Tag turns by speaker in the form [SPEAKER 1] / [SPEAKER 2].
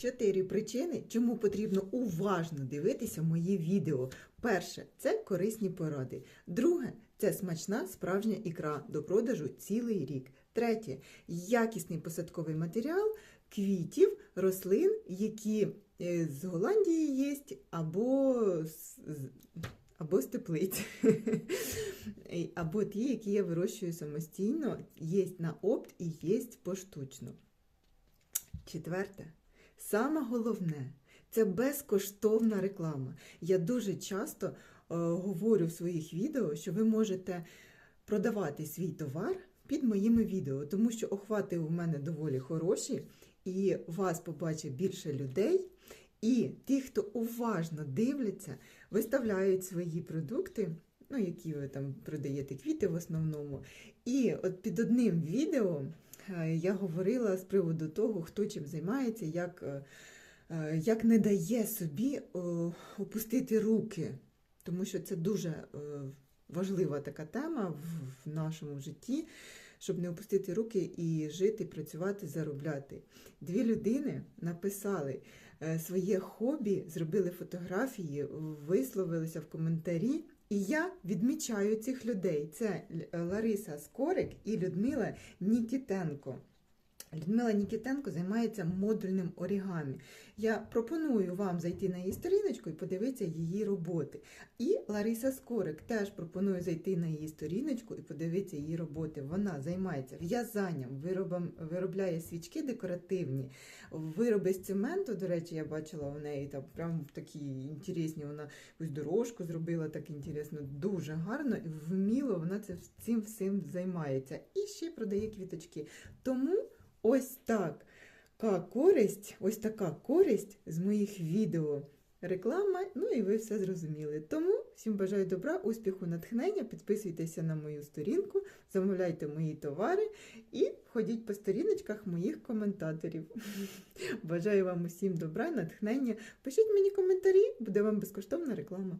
[SPEAKER 1] Чотири причини, чому потрібно уважно дивитися мої відео. Перше це корисні поради. Друге це смачна справжня ікра до продажу цілий рік. Третє якісний посадковий матеріал квітів, рослин, які е, з Голландії є, або з, або з теплиць. Або ті, які я вирощую самостійно, є на опт і є поштучно. Четверте, саме головне це безкоштовна реклама. Я дуже часто е, говорю в своїх відео, що ви можете продавати свій товар під моїми відео, тому що охвати у мене доволі хороші, і вас побачить більше людей. І ті, хто уважно дивляться, виставляють свої продукти, ну, які ви там продаєте квіти в основному. І от під одним відео я говорила з приводу того, хто чим займається, як, е, е, як не дає собі е, опустити руки, тому що це дуже е, важлива така тема в, нашому житті, щоб не опустити руки і жити, працювати, заробляти. Дві людини написали е, своє хобі, зробили фотографії, висловилися в коментарі. І я відмічаю цих людей. Це Лариса Скорик і Людмила Нікітенко. Людмила Нікітенко займається модульним орігамі. Я пропоную вам зайти на її сторіночку і подивитися її роботи. І Лариса Скорик теж пропоную зайти на її сторіночку і подивитися її роботи. Вона займається в'язанням, виробом, виробляє свічки декоративні, вироби з цементу. До речі, я бачила у неї там прям такі інтересні. Вона якусь дорожку зробила так інтересно, дуже гарно і вміло вона це цим всім займається. І ще продає квіточки. Тому ось так. Користь, ось така користь з моїх відео. Реклама, ну і ви все зрозуміли. Тому всім бажаю добра, успіху, натхнення. Підписуйтеся на мою сторінку, замовляйте мої товари і ходіть по сторіночках моїх коментаторів. Бажаю вам усім добра, натхнення. Пишіть мені коментарі, буде вам безкоштовна реклама.